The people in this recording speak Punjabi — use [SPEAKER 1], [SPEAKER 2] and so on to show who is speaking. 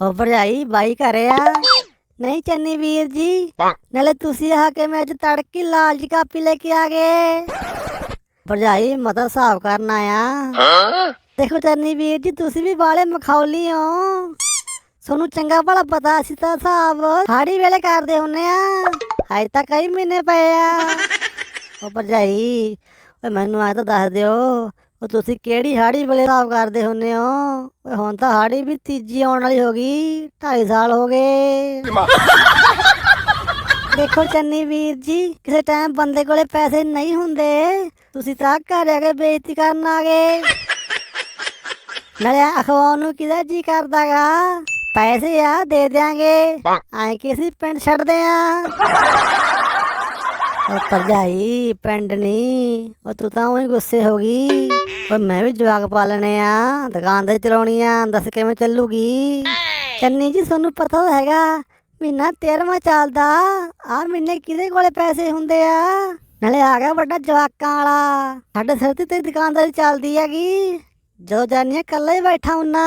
[SPEAKER 1] ਉਹ ਭਰਜਾਈ ਬਾਈ ਘਰੇ ਆ। ਨਹੀਂ ਚੰਨੀ ਵੀਰ ਜੀ ਨਾਲੇ ਤੁਸੀਂ ਆ ਕੇ ਮੈਂ ਅੱਜ ਤੜਕੀ ਲਾਲ ਜੀ ਕਾਪੀ ਲੈ ਕੇ ਆ ਗਏ। ਭਰਜਾਈ ਮਤਾ ਹਿਸਾਬ ਕਰਨ ਆਇਆ। ਦੇਖੋ ਚੰਨੀ ਵੀਰ ਜੀ ਤੁਸੀਂ ਵੀ ਬਾਲੇ ਮਖੌਲੀ ਹੋ। ਤੁਹਾਨੂੰ ਚੰਗਾ ਭਲਾ ਪਤਾ ਸੀ ਤਾਂ ਹਿਸਾਬ ਹਾੜੀ ਵੇਲੇ ਕਰਦੇ ਹੁੰਨੇ ਆ। ਹਜੇ ਤਾਂ ਕਈ ਮਹੀਨੇ ਪਏ ਆ। ਉਹ ਭਰਜਾਈ ਓਏ ਮੈਨੂੰ ਆ ਤਾਂ ਦੱਸ ਦਿਓ ਉਹ ਤੁਸੀਂ ਕਿਹੜੀ ਹਾੜੀ ਵੇਲੇ ਹਿਸਾਬ ਕਰਦੇ ਹੁੰਨੇ ਹੋ? ਓਏ ਹੁਣ ਤਾਂ ਹਾੜੀ ਵੀ ਤੀਜੀ ਆਉਣ ਵਾਲੀ ਹੋ ਗਈ 2.5 ਸਾਲ ਹੋ ਗਏ। ਦੇਖੋ ਚੰਨੀ ਵੀਰ ਜੀ ਕਿਸੇ ਟਾਈਮ ਬੰਦੇ ਕੋਲੇ ਪੈਸੇ ਨਹੀਂ ਹੁੰਦੇ। ਤੁਸੀਂ ਤਾਂ ਘਰ ਆ ਕੇ ਬੇਇੱਜ਼ਤੀ ਕਰਨ ਆ ਗਏ। ਨਾਲੇ ਅਖਵਾਉਣ ਨੂੰ ਕਿਹਦਾ ਜੀ ਕਰਦਾਗਾ ਪੈਸੇ ਆ ਦੇ ਦਿਆਂਗੇ। ਐ ਕਿਸੇ ਪਿੰਡ ਛੱਡਦੇ ਆ। ਉਹ ਭਰਜਾਈ, ਪਿੰਡ ਨਹੀਂ ਉਹ ਤੂੰ ਤਾਂ ਉਹੀ ਗੁੱਸੇ ਹੋ ਗਈ। ਉਹ ਮੈਂ ਵੀ ਜਵਾਕ ਪਾਲਣੇ ਆ, ਦੁਕਾਨ ਤੇ ਚਲਾਉਣੀ ਆ, ਦੱਸ ਕਿਵੇਂ ਚੱਲੂਗੀ? ਚੰਨੀ ਜੀ, ਤੁਹਾਨੂੰ ਪਤਾ ਤਾਂ ਹੈਗਾ, ਮਹੀਨਾ 13ਵਾਂ ਚੱਲਦਾ, ਆਹ ਮਹੀਨੇ ਕਿਹਦੇ ਕੋਲੇ ਪੈਸੇ ਹੁੰਦੇ ਆ? ਨਾਲੇ ਆ ਗਿਆ ਵੱਡਾ ਜਵਾਕਾਂ ਵਾਲਾ, ਸਾਡੇ ਸਿਰ ਤੇ ਦੁਕਾਨਦਾਰੀ ਚੱਲਦੀ ਹੈਗੀ। ਜਦੋਂ ਜਾਨੀਆਂ ਇਕੱਲਾ ਹੀ ਬੈਠਾ ਹੁੰਨਾ।